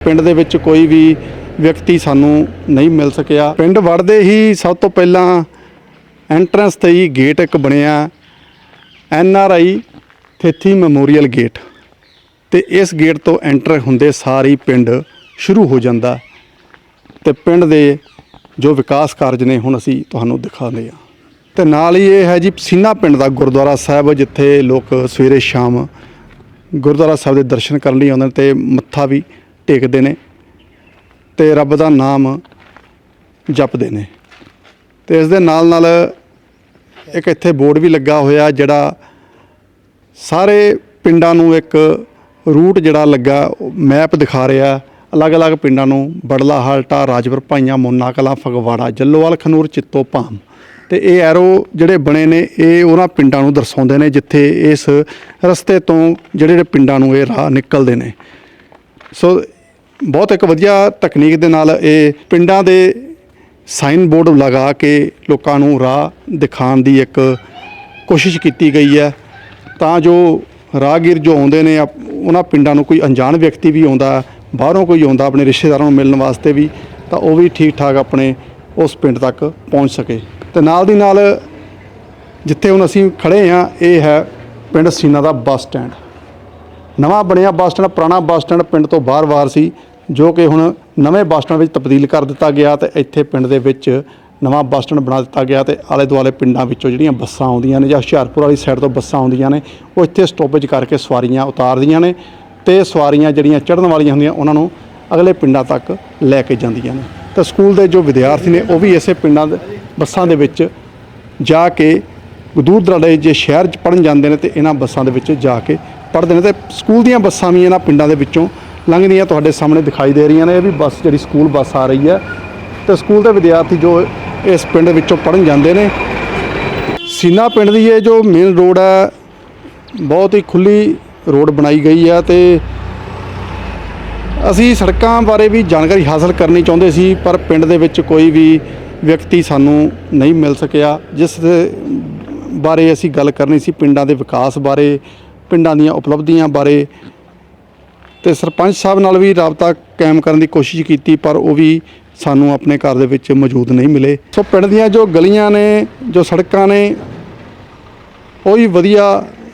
ਪਿੰਡ ਦੇ ਵਿੱਚ ਕੋਈ ਵੀ ਵਿਅਕਤੀ ਸਾਨੂੰ ਨਹੀਂ ਮਿਲ ਸਕਿਆ। ਪਿੰਡ ਵੜਦੇ ਹੀ ਸਭ ਤੋਂ ਪਹਿਲਾਂ ਐਂਟਰੈਂਸ ਤੇ ਹੀ ਗੇਟ ਇੱਕ ਬਣਿਆ। N R I Thethi memorial gate ਤੇ ਇਸ ਗੇਟ ਤੋਂ ਐਂਟਰ ਹੁੰਦੇ ਸਾਰੀ ਪਿੰਡ ਸ਼ੁਰੂ ਹੋ ਜਾਂਦਾ। ਤੇ ਪਿੰਡ ਦੇ ਜੋ ਵਿਕਾਸ ਕਾਰਜ ਨੇ ਹੁਣ ਅਸੀਂ ਤੁਹਾਨੂੰ ਦਿਖਾਉਂਦੇ ਹਾਂ। ਤੇ ਨਾਲ ਹੀ ਇਹ ਹੈ ਜੀ ਪਸੀਨਾ ਪਿੰਡ ਦਾ ਗੁਰਦੁਆਰਾ ਸਾਹਿਬ, ਜਿੱਥੇ ਲੋਕ ਸਵੇਰੇ ਸ਼ਾਮ ਗੁਰਦੁਆਰਾ ਸਾਹਿਬ ਦੇ ਦਰਸ਼ਨ ਕਰਨ ਲਈ ਆਉਂਦੇ ਨੇ ਤੇ ਮੱਥਾ ਵੀ ਟੇਕਦੇ ਨੇ ਤੇ ਰੱਬ ਦਾ ਨਾਮ ਜਪਦੇ ਨੇ। ਤੇ ਇਸ ਦੇ ਨਾਲ ਨਾਲ ਇੱਕ ਇੱਥੇ ਬੋਰਡ ਵੀ ਲੱਗਾ ਹੋਇਆ ਜਿਹੜਾ ਸਾਰੇ ਪਿੰਡਾਂ ਨੂੰ ਇੱਕ ਰੂਟ ਜਿਹੜਾ ਲੱਗਾ, ਉਹ ਮੈਪ ਦਿਖਾ ਰਿਹਾ। ਅਲੱਗ-ਅਲੱਗ ਪਿੰਡਾਂ ਨੂੰ ਬੜਲਾ, ਹਾਲਟਾ ਰਾਜਪੁਰ ਭਾਈਆਂ, ਮੋਨਾ, ਕਲਾਂ, ਫਗਵਾੜਾ, ਜੱਲੋਵਾਲ, ਖਨੂਰ, ਚਿੱਤੋ, ਭਾਮ। ਤੇ ਇਹ ਐਰੋ ਜਿਹੜੇ ਬਣੇ ਨੇ, ਇਹ ਉਹਨਾਂ ਪਿੰਡਾਂ ਨੂੰ ਦਰਸਾਉਂਦੇ ਨੇ, ਜਿੱਥੇ ਇਸ ਰਸਤੇ ਤੋਂ ਜਿਹੜੇ ਜਿਹੜੇ ਪਿੰਡਾਂ ਨੂੰ ਇਹ ਰਾਹ ਨਿਕਲਦੇ ਨੇ। ਸੋ ਬਹੁਤ ਇੱਕ ਵਧੀਆ ਤਕਨੀਕ ਦੇ ਨਾਲ ਇਹ ਪਿੰਡਾਂ ਦੇ ਸਾਈਨ ਬੋਰਡ ਲਗਾ ਕੇ ਲੋਕਾਂ ਨੂੰ ਰਾਹ ਦਿਖਾਉਣ ਦੀ ਇੱਕ ਕੋਸ਼ਿਸ਼ ਕੀਤੀ ਗਈ ਹੈ। ਤਾਂ ਜੋ ਰਾਹਗੀਰ ਜੋ ਆਉਂਦੇ ਨੇ ਉਹਨਾਂ ਪਿੰਡਾਂ ਨੂੰ ਕੋਈ ਅਣਜਾਣ ਵਿਅਕਤੀ ਵੀ ਆਉਂਦਾ, ਬਾਹਰੋਂ ਕੋਈ ਆਉਂਦਾ ਆਪਣੇ ਰਿਸ਼ਤੇਦਾਰਾਂ ਨੂੰ ਮਿਲਣ ਵਾਸਤੇ ਵੀ, ਤਾਂ ਉਹ ਵੀ ਠੀਕ ਠਾਕ ਆਪਣੇ ਉਸ ਪਿੰਡ ਤੱਕ ਪਹੁੰਚ ਸਕੇ। ਤੇ ਨਾਲ ਦੀ ਨਾਲ ਜਿੱਥੇ ਹੁਣ ਅਸੀਂ ਖੜੇ ਹਾਂ, ਇਹ ਹੈ ਪਿੰਡ ਸੀਨਾ ਦਾ ਬੱਸ ਸਟੈਂਡ। ਨਵਾਂ ਬਣਿਆ ਬੱਸ ਸਟੈਂਡ, ਪੁਰਾਣਾ ਬੱਸ ਸਟੈਂਡ ਪਿੰਡ ਤੋਂ ਬਾਹਰ-ਬਾਹਰ ਸੀ, ਜੋ ਕਿ ਹੁਣ ਨਵੇਂ ਬੱਸ ਸਟੈਂਡ ਵਿੱਚ ਤਬਦੀਲ ਕਰ ਦਿੱਤਾ ਗਿਆ ਤੇ ਇੱਥੇ ਪਿੰਡ ਦੇ ਵਿੱਚ ਨਵਾਂ ਬੱਸ ਸਟੈਂਡ ਬਣਾ ਦਿੱਤਾ ਗਿਆ ਤੇ ਆਲੇ ਦੁਆਲੇ ਪਿੰਡਾਂ ਵਿੱਚੋਂ ਜਿਹੜੀਆਂ ਬੱਸਾਂ ਆਉਂਦੀਆਂ ਨੇ ਜਾਂ ਹੁਸ਼ਿਆਰਪੁਰ ਵਾਲੀ ਸਾਈਡ ਤੋਂ ਬੱਸਾਂ ਆਉਂਦੀਆਂ ਨੇ, ਉਹ ਇੱਥੇ ਸਟਾਪੇਜ ਕਰਕੇ ਸਵਾਰੀਆਂ ਉਤਾਰਦੀਆਂ ਨੇ ਤੇ ਸਵਾਰੀਆਂ ਜਿਹੜੀਆਂ ਚੜ੍ਹਨ ਵਾਲੀਆਂ ਹੁੰਦੀਆਂ, ਉਹਨਾਂ ਨੂੰ ਅਗਲੇ ਪਿੰਡਾਂ ਤੱਕ ਲੈ ਕੇ ਜਾਂਦੀਆਂ ਨੇ। ਤਾਂ ਸਕੂਲ ਦੇ ਜੋ ਵਿਦਿਆਰਥੀ ਨੇ, ਉਹ ਵੀ ਇਸੇ ਪਿੰਡਾਂ ਦੇ ਬੱਸਾਂ ਦੇ ਵਿੱਚ ਜਾ ਕੇ ਦੂਰ ਦਰਾਡੇ ਜੇ ਸ਼ਹਿਰ 'ਚ ਪੜਨ ਜਾਂਦੇ ਨੇ ਤੇ ਇਹਨਾਂ ਬੱਸਾਂ ਦੇ ਵਿੱਚ ਜਾ ਕੇ ਪੜ੍ਹਦੇ ਨੇ ਤੇ ਸਕੂਲ ਦੀਆਂ ਬੱਸਾਂ ਵੀ ਇਹਨਾਂ ਪਿੰਡਾਂ ਦੇ ਵਿੱਚੋਂ ਲੰਘਦੀਆਂ ਤੁਹਾਡੇ ਸਾਹਮਣੇ ਦਿਖਾਈ ਦੇ ਰਹੀਆਂ ਨੇ। ਇਹ ਵੀ ਬੱਸ ਜਿਹੜੀ ਸਕੂਲ ਬੱਸ ਆ ਰਹੀ ਹੈ। ਤੇ ਸਕੂਲ ਦੇ ਵਿਦਿਆਰਥੀ ਜੋ ਇਸ ਪਿੰਡ ਵਿੱਚੋਂ ਪੜਨ ਜਾਂਦੇ ਨੇ, ਸੀਨਾ ਪਿੰਡ ਦੀ ਇਹ ਜੋ ਮੇਨ ਰੋਡ ਹੈ, ਬਹੁਤ ਹੀ ਖੁੱਲੀ ਰੋਡ ਬਣਾਈ ਗਈ ਹੈ ਤੇ ਅਸੀਂ ਸੜਕਾਂ ਬਾਰੇ ਵੀ ਜਾਣਕਾਰੀ ਹਾਸਲ ਕਰਨੀ ਚਾਹੁੰਦੇ ਸੀ, ਪਰ ਪਿੰਡ ਦੇ ਵਿੱਚ ਕੋਈ ਵੀ ਵਿਅਕਤੀ ਸਾਨੂੰ ਨਹੀਂ ਮਿਲ ਸਕਿਆ, ਜਿਸ ਬਾਰੇ ਅਸੀਂ ਗੱਲ ਕਰਨੀ ਸੀ, ਪਿੰਡਾਂ ਦੇ ਵਿਕਾਸ ਬਾਰੇ ਪਿੰਡਾਂ ਦੀਆਂ ਉਪਲਬਧੀਆਂ ਬਾਰੇ ਤੇ ਸਰਪੰਚ ਸਾਹਿਬ ਨਾਲ ਵੀ ਰਾਬਤਾ ਕਾਇਮ ਕਰਨ ਦੀ ਕੋਸ਼ਿਸ਼ ਕੀਤੀ, ਪਰ ਉਹ ਵੀ ਸਾਨੂੰ ਆਪਣੇ ਘਰ ਦੇ ਵਿੱਚ ਮੌਜੂਦ ਨਹੀਂ ਮਿਲੇ। ਸੋ ਪਿੰਡ ਦੀਆਂ ਜੋ ਗਲੀਆਂ ਨੇ, ਜੋ ਸੜਕਾਂ ਨੇ, ਉਹ ਵੀ ਵਧੀਆ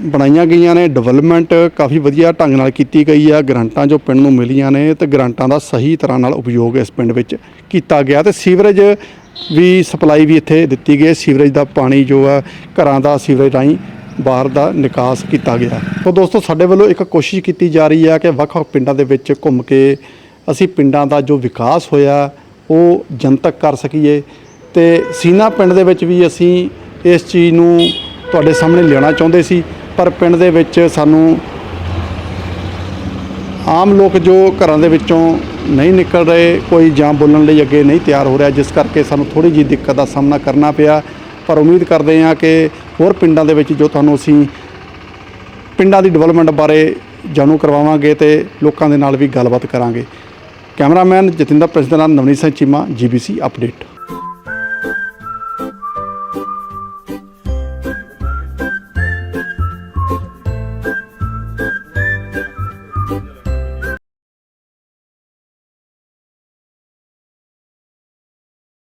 ਬਣਾਈਆਂ ਗਈਆਂ ਨੇ। ਡਿਵੈਲਪਮੈਂਟ ਕਾਫੀ ਵਧੀਆ ਢੰਗ ਨਾਲ ਕੀਤੀ ਗਈ ਆ। ਗ੍ਰਾਂਟਾਂ ਜੋ ਪਿੰਡ ਨੂੰ ਮਿਲੀਆਂ ਨੇ ਤੇ ਗ੍ਰਾਂਟਾਂ ਦਾ ਸਹੀ ਤਰ੍ਹਾਂ ਨਾਲ ਉਪਯੋਗ ਇਸ ਪਿੰਡ ਵਿੱਚ ਕੀਤਾ ਗਿਆ। ਤੇ ਸੀਵਰੇਜ ਵੀ ਸਪਲਾਈ ਵੀ ਇੱਥੇ ਦਿੱਤੀ ਗਈ ਹੈ। ਸੀਵਰੇਜ ਦਾ ਪਾਣੀ ਜੋ ਆ, ਘਰਾਂ ਦਾ ਸੀਵਰੇਜ ਰਾਹੀਂ ਬਾਹਰ ਦਾ ਨਿਕਾਸ ਕੀਤਾ ਗਿਆ। ਤਾਂ ਦੋਸਤੋ, ਸਾਡੇ ਵੱਲੋਂ ਇੱਕ ਕੋਸ਼ਿਸ਼ ਕੀਤੀ ਜਾ ਰਹੀ ਹੈ ਕਿ ਵੱਖ-ਵੱਖ ਪਿੰਡਾਂ ਦੇ ਵਿੱਚ ਘੁੰਮ ਕੇ ਅਸੀਂ ਪਿੰਡਾਂ ਦਾ ਜੋ ਵਿਕਾਸ ਹੋਇਆ, ਉਹ ਜਨਤਕ ਕਰ ਸਕੀਏ। ਤੇ ਸੀਨਾ ਪਿੰਡ ਦੇ ਵਿੱਚ ਵੀ ਅਸੀਂ ਇਸ ਚੀਜ਼ ਨੂੰ ਤੁਹਾਡੇ ਸਾਹਮਣੇ ਲਿਆਉਣਾ ਚਾਹੁੰਦੇ ਸੀ, ਪਰ ਪਿੰਡ ਦੇ ਵਿੱਚ ਸਾਨੂੰ ਆਮ ਲੋਕ ਜੋ ਘਰਾਂ ਦੇ ਵਿੱਚੋਂ ਨਹੀਂ ਨਿਕਲ ਰਹੇ, ਕੋਈ ਜਾਂ ਬੋਲਣ ਲਈ ਅੱਗੇ ਨਹੀਂ ਤਿਆਰ ਹੋ ਰਿਹਾ, ਜਿਸ ਕਰਕੇ ਸਾਨੂੰ ਥੋੜੀ ਜਿਹੀ ਦਿੱਕਤ ਦਾ ਸਾਹਮਣਾ ਕਰਨਾ ਪਿਆ। ਪਰ ਉਮੀਦ ਕਰਦੇ ਹਾਂ ਕਿ ਹੋਰ ਪਿੰਡਾਂ ਦੇ ਵਿੱਚ ਜੋ ਤੁਹਾਨੂੰ ਅਸੀਂ ਪਿੰਡਾਂ ਦੀ ਡਿਵੈਲਪਮੈਂਟ ਬਾਰੇ ਜਾਣੂ ਕਰਵਾਵਾਂਗੇ ਤੇ ਲੋਕਾਂ ਦੇ ਨਾਲ ਵੀ ਗੱਲਬਾਤ ਕਰਾਂਗੇ। ਕੈਮਰਾਮੈਨ ਜਤਿੰਦਰ ਪ੍ਰਸਿੱਧ ਨਾਲ ਨਵਨੀਤ ਸਿੰਘ ਚੀਮਾ, ਜੀਬੀਸੀ ਅਪਡੇਟ।